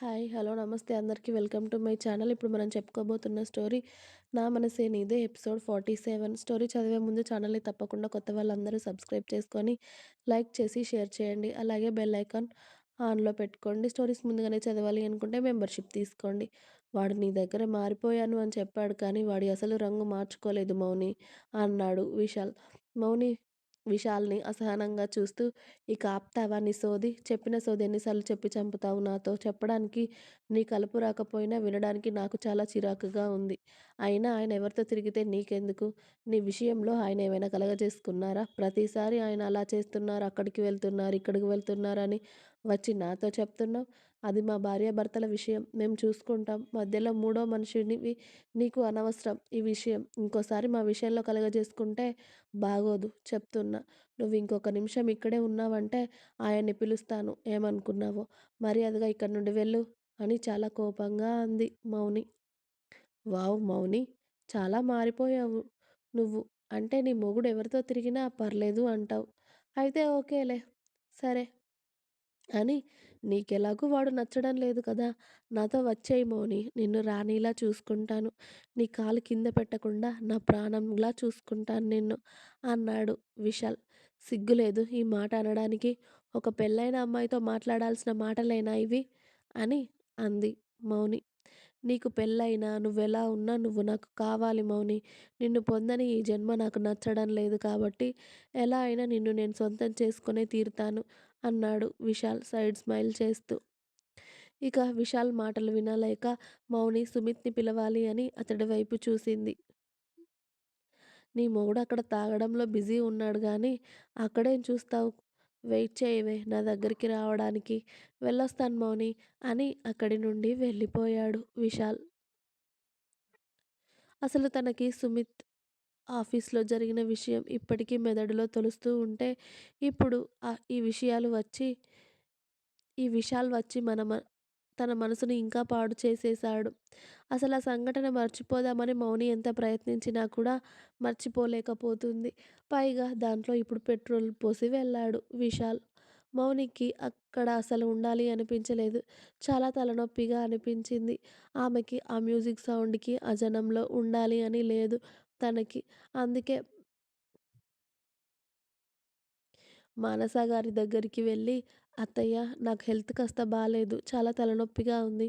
Hi! Hello! నమస్తే అందరికీ welcome to my channel. ఇప్పుడు మనం చెప్పుకోబోతున్న స్టోరీ 'నా మనసే నీదే' ఎపిసోడ్ 47 స్టోరీ చదివే ముందు ఛానల్‌ని తప్పకుండా కొత్త వాళ్ళందరూ సబ్స్క్రైబ్ చేసుకొని, లైక్ చేసి, షేర్ చేయండి. అలాగే బెల్ ఐకాన్ ఆన్‌లో పెట్టుకోండి. స్టోరీస్ ముందుగానే చదవాలి అనుకుంటే మెంబర్‌షిప్ తీసుకోండి. వాడు నీ దగ్గర మారిపోయాను అని చెప్పాడు కానీ వాడి అసలు రంగు మార్చుకోలేదు మౌని అన్నాడు విశాల్. మౌని విశాల్‌ని అసహనంగా చూస్తూ ఇక ఆపుతావా నీ సోది? చెప్పిన సోది ఎన్నిసార్లు చెప్పి చంపుతావు నాతో? చెప్పడానికి నీ కలుపు రాకపోయినా వినడానికి నాకు చాలా చిరాకుగా ఉంది. అయినా ఆయన ఎవరితో తిరిగితే నీకెందుకు? నీ విషయంలో ఆయన ఏమైనా కలగజేసుకున్నారా? ప్రతిసారి ఆయన అలా చేస్తున్నారు, అక్కడికి వెళ్తున్నారు, ఇక్కడికి వెళ్తున్నారని వచ్చి నాతో చెప్తున్నావు. అది మా భార్యాభర్తల విషయం. మేము చూసుకుంటాం. మధ్యలో మూడో మనిషిని నీకు అనవసరం ఈ విషయం. ఇంకోసారి మా విషయంలో కలుగజేసుకుంటే బాగోదు చెప్తున్నా. నువ్వు ఇంకొక నిమిషం ఇక్కడే ఉన్నావంటే ఆయన్ని పిలుస్తాను. ఏమనుకున్నావో? మర్యాదగా ఇక్కడి నుండి వెళ్ళు అని చాలా కోపంగా అంది మౌని. వావ్ మౌని! చాలా మారిపోయావు నువ్వు. అంటే నీ మొగుడు ఎవరితో తిరిగినా పర్లేదు అంటావు. అయితే ఓకేలే. సరే. అని నీకెలాగూ వాడు నచ్చడం లేదు కదా! నాతో వచ్చెయ్ మౌని. నిన్ను రాణిలా చూసుకుంటాను. నీ కాలు కింద పెట్టకుండా నా ప్రాణంలా చూసుకుంటాను నిన్ను అన్నాడు విశాల్. సిగ్గులేదు ఈ మాట అనడానికి? ఒక పెళ్ళైన అమ్మాయితో మాట్లాడాల్సిన మాటలేనా ఇవి? అని అంది మౌని. నీకు పెళ్ళైనా నువ్వెలా ఉన్నా నువ్వు నాకు కావాలి మౌని. నిన్ను పొందని ఈ జన్మ నాకు నచ్చడం లేదు కాబట్టి ఎలా అయినా నిన్ను నేను సొంతం చేసుకునే తీరుతాను అన్నాడు విశాల్ సైడ్ స్మైల్ చేస్తూ. ఇక విశాల్ మాటలు వినలేక మౌని సుమిత్‌ని పిలవాలి అని అతడి వైపు చూసింది. నీ మొగుడు అక్కడ తాగడంలో బిజీ ఉన్నాడు కానీ అక్కడేం చూస్తావు? వెయిట్ చేయవే నా దగ్గరికి రావడానికి. వెళ్ళొస్తాను మౌని అని అక్కడి నుండి వెళ్ళిపోయాడు విశాల్. అసలు తనకి సుమిత్ ఆఫీస్‌లో జరిగిన విషయం ఇప్పటికీ మెదడులో తొలుస్తూ ఉంటే ఇప్పుడు ఈ విషయాలు వచ్చి ఈ విశాల్ వచ్చి మన తన మనసును ఇంకా పాడు చేసేశాడు. అసలు ఆ సంఘటన మర్చిపోదామని మౌని ఎంత ప్రయత్నించినా కూడా మర్చిపోలేకపోతుంది. పైగా దాంట్లో ఇప్పుడు పెట్రోల్ పోసి వెళ్ళాడు విశాల్. మౌనికి అక్కడ అసలు ఉండాలి అనిపించలేదు. చాలా తలనొప్పిగా అనిపించింది. ఆమెకి ఆ మ్యూజిక్ సౌండ్‌కి, ఆ జనంలో ఉండాలి అని లేదు తనకి. అందుకే మానస గారి దగ్గరికి వెళ్ళి అత్తయ్య నాకు హెల్త్ కాస్త బాలేదు. చాలా తలనొప్పిగా ఉంది.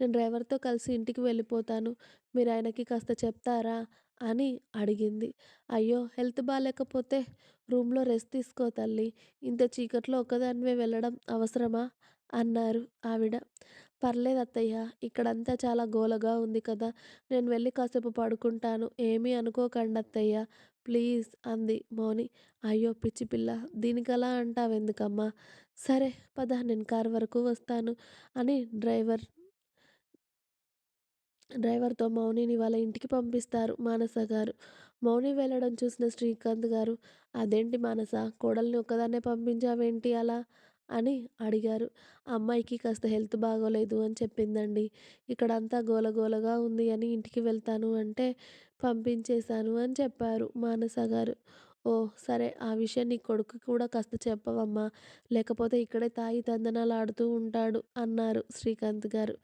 నేను డ్రైవర్‌తో కలిసి ఇంటికి వెళ్ళిపోతాను. మీరు ఆయనకి కాస్త చెప్తారా? అని అడిగింది. అయ్యో! హెల్త్ బాగాలేకపోతే రూమ్‌లో రెస్ట్ తీసుకో తల్లి ఇంత చీకట్లో ఒక్కదానివే వెళ్ళడం అవసరమా? అన్నారు ఆవిడ. పర్లేదు అత్తయ్య. ఇక్కడంతా చాలా గోలగా ఉంది కదా! నేను వెళ్ళి కాసేపు పడుకుంటాను. ఏమీ అనుకోకండి అత్తయ్య ప్లీజ్ అంది మౌని. అయ్యో పిచ్చిపిల్ల దీనికలా అంటావెందుకమ్మా? సరే పద నేను కారు వరకు వస్తాను అని డ్రైవర్ డ్రైవర్‌తో మౌనిని వాళ్ళ ఇంటికి పంపిస్తారు మానస గారు. మౌని వెళ్ళడం చూసిన శ్రీకాంత్ గారు అదేంటి మానస కోడల్ని ఒక్కదాన్నే పంపించావేంటి అలా? అని అడిగారు. అమ్మాయికి కాస్త హెల్త్ బాగోలేదు అని చెప్పిందండి. ఇక్కడంతా గోలగోలగా ఉంది అని ఇంటికి వెళ్తాను అంటే పంపించేశాను అని చెప్పారు మానస గారు. ఓ సరే ఆ విషయం నీ కొడుకు కూడా కాస్త చెప్పవమ్మా! లేకపోతే ఇక్కడే తాయి తందనాలు ఆడుతూ ఉంటాడు అన్నారు శ్రీకాంత్ గారు.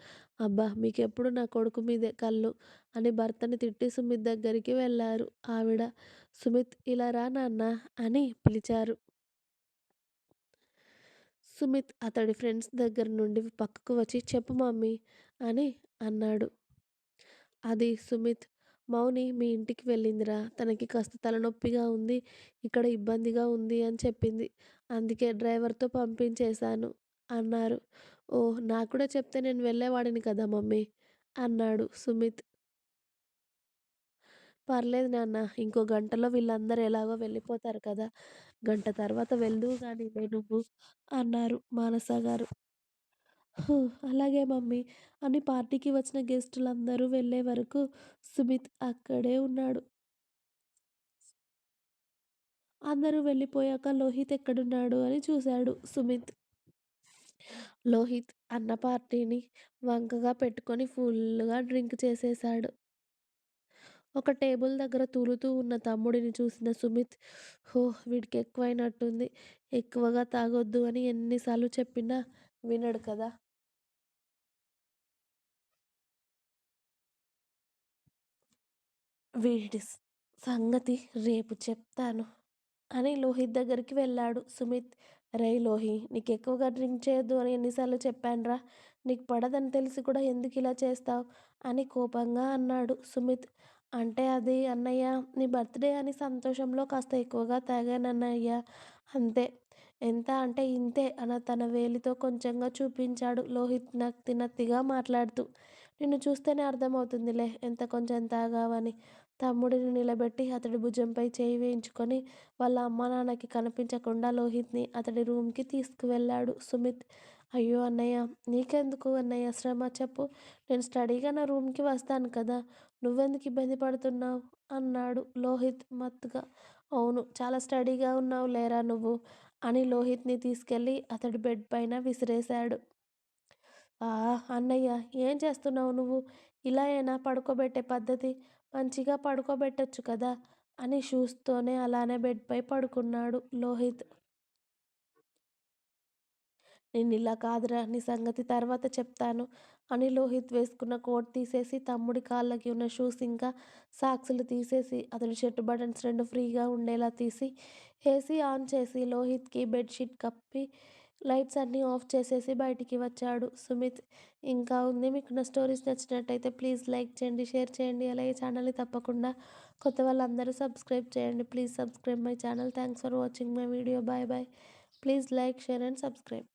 అబ్బా! మీకెప్పుడు నా కొడుకు మీదే కళ్ళు అని భర్తని తిట్టి సుమిత్ దగ్గరికి వెళ్ళారు ఆవిడ. సుమిత్ ఇలా రా నాన్నా అని పిలిచారు. సుమిత్ అతడి ఫ్రెండ్స్ దగ్గర నుండి పక్కకు వచ్చి చెప్పు మమ్మీ అని అన్నాడు. అది సుమిత్. మౌని మీ ఇంటికి వెళ్ళిందిరా. తనకి కాస్త తలనొప్పిగా ఉంది. ఇక్కడ ఇబ్బందిగా ఉంది అని చెప్పింది. అందుకే డ్రైవర్‌తో పంపించేశాను అన్నారు. ఓ నాకు కూడా చెప్తే నేను వెళ్ళేవాడిని కదా మమ్మీ అన్నాడు సుమిత్. పర్లేదు నాన్న. ఇంకో గంటలో వీళ్ళందరూ ఎలాగో వెళ్ళిపోతారు కదా! గంట తర్వాత వెళ్దువు కానీ నువ్వు అన్నారు మానస గారు. అలాగే మమ్మీ అని పార్టీకి వచ్చిన గెస్టులందరూ వెళ్ళే వరకు సుమిత్ అక్కడే ఉన్నాడు. అందరూ వెళ్ళిపోయాక లోహిత్ ఎక్కడున్నాడు అని చూశాడు సుమిత్. లోహిత్ అన్న పార్టీని వంకగా పెట్టుకొని ఫుల్లుగా డ్రింక్ చేసేశాడు. ఒక టేబుల్ దగ్గర తూలుతూ ఉన్న తమ్ముడిని చూసిన సుమిత్ ఓహ్! వీడికి ఎక్కువైనట్టుంది. ఎక్కువగా తాగొద్దు అని ఎన్నిసార్లు చెప్పినా వినడు కదా! వీడి సంగతి రేపు చెప్తాను అని లోహిత్ దగ్గరికి వెళ్ళాడు సుమిత్. రే లోహి నీకు ఎక్కువగా డ్రింక్ చేయొద్దు అని ఎన్నిసార్లు చెప్పాన్రా? నీకు పడదని తెలిసి కూడా ఎందుకు ఇలా చేస్తావు అని కోపంగా అన్నాడు సుమిత్. అంటే అది అన్నయ్య నీ బర్త్డే అని సంతోషంలో కాస్త ఎక్కువగా తాగానన్నయ్య అంతే. ఎంత అంటే ఇంతే అన్న తన వేలితో కొంచెంగా చూపించాడు లోహిత్ నత్తి నత్తిగా మాట్లాడుతూ. నిన్ను చూస్తేనే అర్థమవుతుందిలే ఎంత కొంచెం తాగావని. తమ్ముడిని నిలబెట్టి అతడి భుజంపై చేయి వేయించుకొని వాళ్ళ అమ్మ నాన్నకి కనిపించకుండా లోహిత్ని అతడి రూమ్కి తీసుకువెళ్ళాడు సుమిత్. అయ్యో అన్నయ్య! నీకెందుకు అన్నయ్య శ్రమ చెప్పు. నేను స్టడీగా నా రూమ్కి వస్తాను కదా! నువ్వెందుకు ఇబ్బంది పడుతున్నావు అన్నాడు లోహిత్ మత్తుగా. అవును చాలా స్టడీగా ఉన్నావు లేరా నువ్వు అని లోహిత్ని తీసుకెళ్ళి అతడి బెడ్ పైన విసిరేశాడు. ఆ అన్నయ్య ఏం చేస్తున్నావు నువ్వు? ఇలా అయినా పడుకోబెట్టే పద్ధతి? మంచిగా పడుకోబెట్టొచ్చు కదా! అని చూస్తూనే అలానే బెడ్పై పడుకున్నాడు లోహిత్. నేను ఇలా కాదురా నీ సంగతి తర్వాత చెప్తాను అని లోహిత్ వేసుకున్న కోట్ తీసేసి తమ్ముడి కాళ్ళకి ఉన్న షూస్ ఇంకా సాక్స్లు తీసేసి అతని షర్టు బటన్స్ రెండు ఫ్రీగా ఉండేలా తీసి ఏసీ ఆన్ చేసి లోహిత్కి బెడ్షీట్ బెడ్ షీట్ కప్పి లైట్స్ అన్నీ ఆఫ్ చేసేసి బయటికి వచ్చాడు సుమిత్. ఇంకా ఉంది మీకు నా స్టోరీస్ నచ్చినట్టయితే ప్లీజ్ లైక్ చేయండి, షేర్ చేయండి. అలాగే ఛానల్ని తప్పకుండా కొత్త వాళ్ళందరూ సబ్స్క్రైబ్ చేయండి. Please subscribe my channel. Thanks for watching my video. Bye bye. Please like, share and subscribe.